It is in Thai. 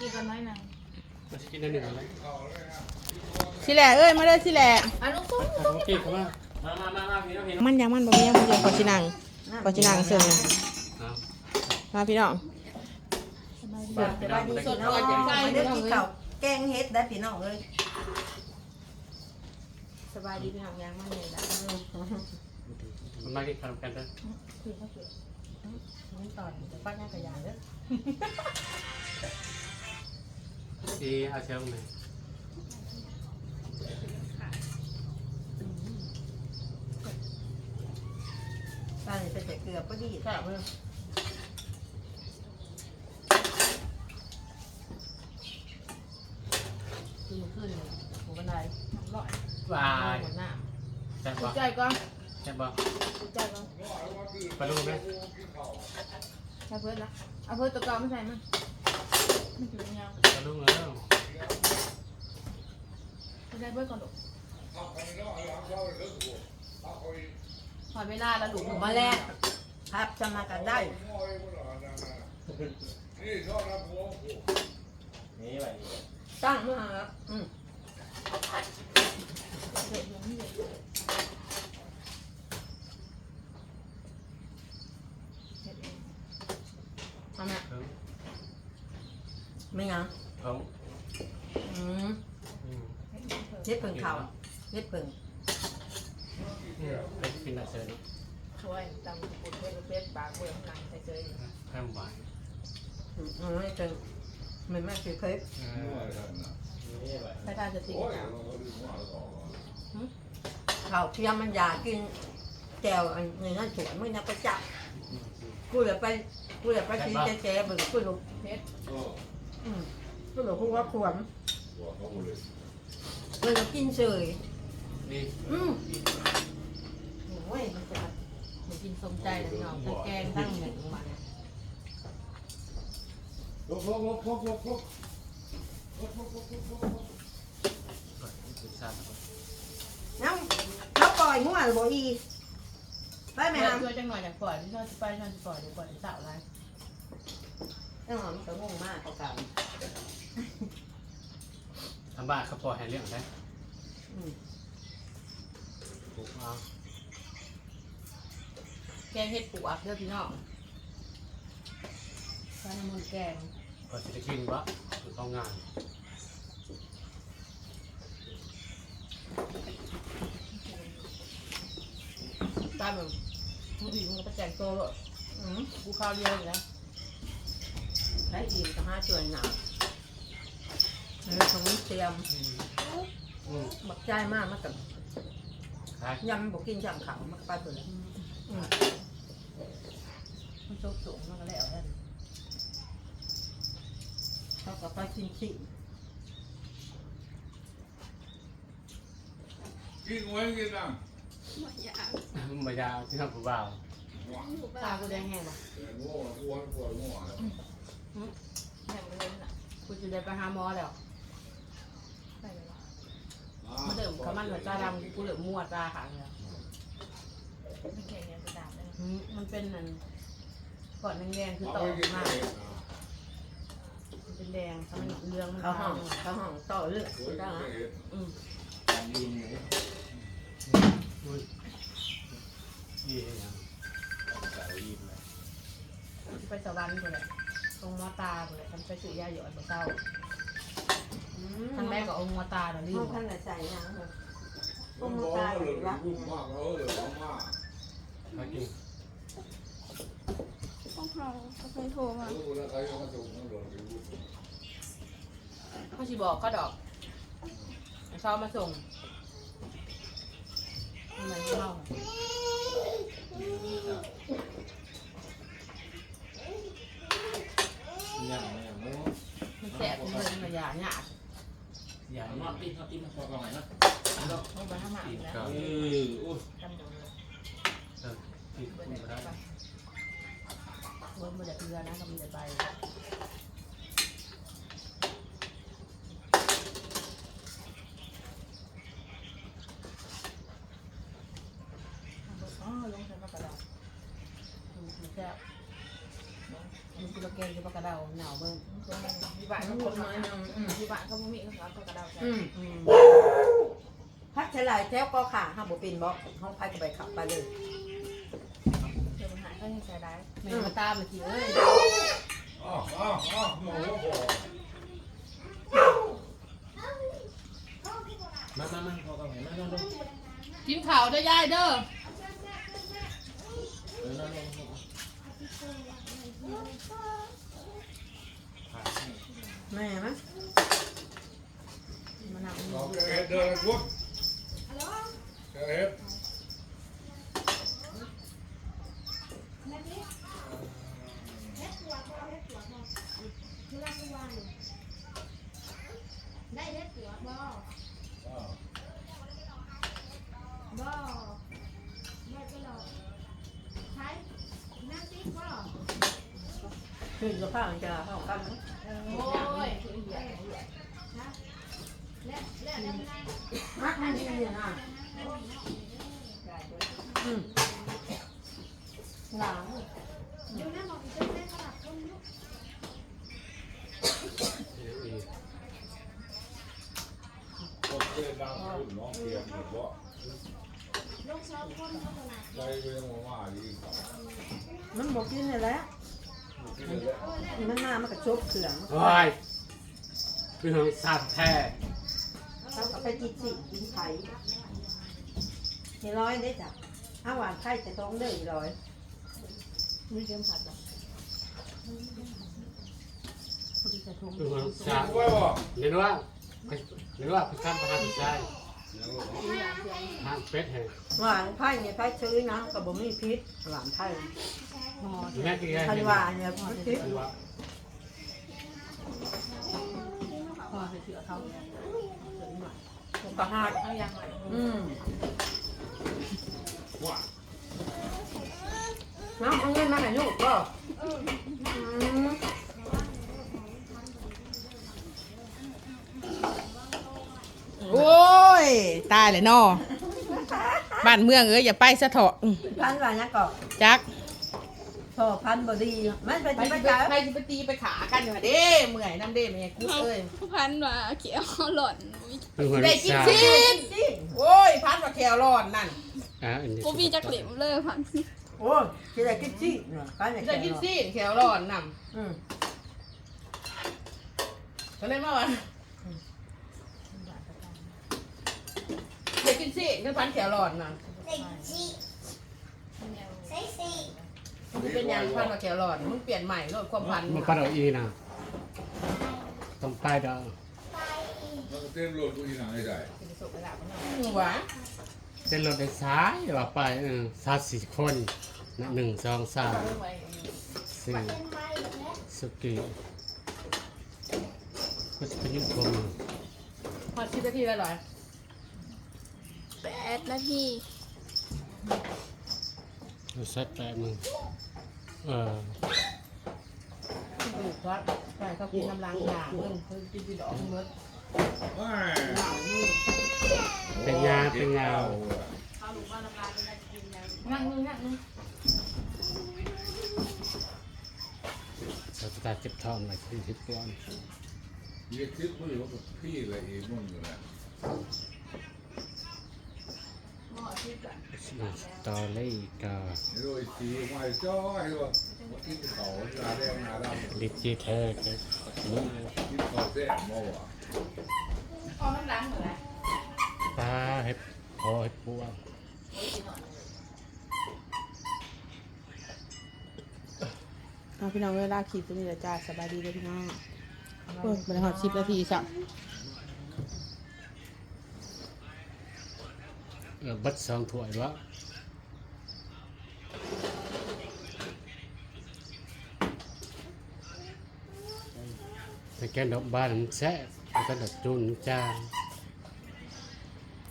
กินกันน้อยหนึ่งมาสิกินได้หนึ่งอะไรสิแหละเอ้ยมาได้สิแหละอะลูกซุ้มเอาของกินเข้ามามามามามาพี่น้องพี่น้องมันยังมันบ่มียังมันยังขอชินังขอชินังเสิร์ฟนะเอามาพี่น้องบาดพี่น้องบ่ได้กินน้องไม่ได้กินข้าวแกงเฮ็ดได้พี่น้องเอ้ยสบายดีพี่น้องยังมันเลยละมันมากินขนมกันเด้อคุยเขาเกิดมันต่อยแต่ป้าย่างกระยาเด้อ สิเอาเชิญมาตอนนี้เป็นแต่เกลือพอดีแซ่บเลยคือมันขึ้นเลยหมูบันไดร้อยบาร้อยยหมดหน้าแซ่บถูบ่กใจก่อนแซ่บบ่ถูกใจก่อนปลาลูกไหมใช้เพื่อนละเอาเพื่อนตัวเก่าไม่ใส่มั้งไม่ถึงยังปลาลูกแล้วไม่ใช่เพื่อนก่อนลูกพอเวลาแล้วลูกมาแรกครับจะมากันได้ตั้งมาแล้วอืม ทำไม เพิ่ง ไม่ยังเพิ่งอืมอืมเฮ็ดเพิ่งข้าวเฮ็ดเพิ่งอืมไปกินอะไรเชิญช่วยจำปุ่นเพื่อนเพื่อนปากเพื่อนหนังใส่เจยเพิ่มหวานอืมอืมเฮ็ดเพิ่งมันไม่คือเคยเออถ้าทานจะติดแล้วข้าวเทียมมันอยากกินแจ่วอันนี้นั่นถูกไม่นับประจับกูเลยไปกูเลยไปกินแจ่วๆเบิ่งกูรู้เพชร อืมกูรู้กูว่าควรเลยก็กินเฉยนี่อืมโอ้ยมันจะหนูกินสมใจแล้วเนาะทั้งแกงทั้งหมูมาเนี่ยพิซซ่าน้ำเขาปล่อยมั่วหรือบ่อีได้ไหมแม่ครับช่วยจังหน่อยอย่างปล่อยที่ชอบจะไปชอบจะปล่อยเดี๋ยวปล่อยจะสาวไร น้ำหอมก็งงมากเก่าทำบ้านเขาปล่อยให้เลี้ยงได้ๆอืมปลูกเอาแกงเห็ดปูอักเด้อพี่น้องใส่น้ำมันแกงก็จะได้กินวะถูกต้องงานตามแบบผู้ดีมันก็ไปแจงโตแล้วอืมกูข้าวเดียวอยู่แล้ วใช้อีกก็ห้าจวนหนาเออตรงนี้เตรียมอืมบักใจมากมากกับขายยำบอกกินยำขาวมากไปเปิดอืมมันโชคสูงมันก็แล้วนั่นเขาก็ไปกินชิกินไว้กินอะมายาวที่ทำผู้บ่าวตากูแดงแห้งว่ะ แห้งไปเลยน่ะกูจะได้ไปหาหมอแล้วมาเดิมเขามันหัวตาดำกูเหลือมั่วตาหางแล้วเป็นแข่งกันกระดาษเลยอืมมันเป็นนั่นก่อนแดงๆคือเอาต่อไปกินมาเอกมันเป็นแดงถ้ามันเรืองมันเขาห้องตายเขาห้องต่อเลือดสวยได้กินเอกอืมอุ้ยยี่เห็นยังไปสวรรค์กูเลยตร งมอตากูเลยทำไปซื้อยาหยอดมาเศร้าทั้งแม่ก็เอามอตาน่ะลืห้อมงข้างในใส่ยังเลยมันร้อนเลยรุ่มมากแล้วเลยร้อนมากมากินต้องเขาเขาเคยโทรมา รู้แล้วใครก็มาส่งนั่นเลยเขาชิบอกก็ดอกเช้ามาส่งทำไมไม่เล่า ยังยังไม่มันแสบมันเลยมันหยาหยาดอย่ามาปิ้งมาปิ้งมาพอก่อนไหนนะลงไปข้าหลังกินแล้วเออโอ้ยจำเดี๋ยวเลยเออกินเบิร์ไม่ดได้ไปเบิร์ดมันเลือนะมันจะไปอ๋อลงใส่ปากกระดาษมันแซ่บ มันคือตะเกียงคือปากกระดาษเหนาเบิ้งมีบ้านเขาคนมามีบ้านเขาบ่มีเขาเอากระดาพักเฉลยแถวก็ขาห้าบ่เป็นบ่ห้องไปก็ไปขับไปเลยเดี๋ยวมันหายเขายังใส่ได้แม่มาตามมาทีเอ้ยอ้าวอ้าวอ้าวหนูบอกมามามาพอกองไหนมานั่งลงกินข้าวเด้อยายเด้อ เออนั่งลง แม่มะ มานำ เราเฮ็ดเดิน พวกเฮ็ดได้เล็ดหัวบ่อ้าวบ่ได้ไปหรอกใช้นั่งติ๊กบ่ ขึ้นกับข้าวจะเข้ากันนะ โอ้ย และและแล้ว มันได้มักมันดีเลยนะอืมหลังอยู่นั่นบอกจะได้สลับคนลูกคนเดินดังขึ้นน้องเพียงหรือว่าลูกสองคนเขาขนาดใจก็ยังมาว่าดีกว่ามันบอกกินเลยแหละที่เหลือมันมามันก็ชบเขื่องโอ้ยเป็นของสัตว์แท้เขาก็ ไปกินสิกินไข่เฮร้อยได้จ้ะอาหวานไข่จะต้องเด้ออีร้อยมีเกมผัดอะพอดีจะทุ่งเป็นของจัสับตว์ไว้บ่เรียนว่าเรียนว่าพิการประหารใจทางเป็ดแห่งหวานไผ่เนี่ยไผ่ซื้อนะกับบ่มีพิษหวานไผ่แม่กี่แก่ทันหวานเนี่ยพิษว่าพอเสือเขา ก็หักเอายังไงอืมว่าน้ำเอาเงินมาให้ลูกก็อืมโอ้ย ตายเลยนอบ้านเมืองเอ้ยอย่าไปซะเถอะอื้อพันว่าเนี่ยก็จัก พอพันบ่ดีมันเป็นไปที่ไปประจักษ์ไปไปตีไปขากันอยู่เด้เมื่อยน้ำเด้แม่กูเอ้ย พันว่าเขียวหล่อน เป็นของได้กินสัตว์ซีนโอ้ยพันว่าแคลรอนนั่นอะอันนี้กูมีจักเหลมเลยพันโอ้ยที่ได้กินจี้เนาะกันเนี่ยได้กินซีนแคลรอนนั่นอืมก็เลยมาว่าได้กินซีนก็พันแคลรอนนั่นใส่จีใส่สีมึงเป็นยังพันว่าแคลรอนมึงเปลี่ยนใหม่ลดความพันมันก็เอาอีนะต้องไปเด้อ มันก็เต้นรถกูอีหนังให้ได้มึงหวานเส้นรถไฟซ้ายว่าไปเออสามสี่คนนะหนึ่งสองสามสี่เป็นไปแล้วสกีก็จะเป็นยุคผมพอชิบนาทีแล้วเหรอแปดนาทีเราเซตแปดมึงเออถูกครับใช่เขากินน้ำล้างยามึงเขากินดีดอกมึงเมื่อว้า เป็นยาเป็นยานั่งนึงนั่งนึงเราจะตัดเจ็บท้องอะไรที่ทิพย์ก่อนเรียกทิพย์ผู้อยู่กับพี่อะไรอีกมึงอยู่แหละตอรี่ก็โดยสีมาจ้อยว่ากินเขาตาแดงหน้าดำลิจิเธอก็มึง กินเขาแซ่บมาว่ะเอาน้ำล้างหมือนไรปลาเห็ดพอเห็ดพวงเอาพี่น้องเวลาขีดตัวนี้ละจ้าสบายดีเลยพี่น้องโอ้ยบริหารสิบนาทีสักเออบัดสองถ้วยวะ แต่แกนดอกบานแซ่แล้วก็ดอกจุนจาง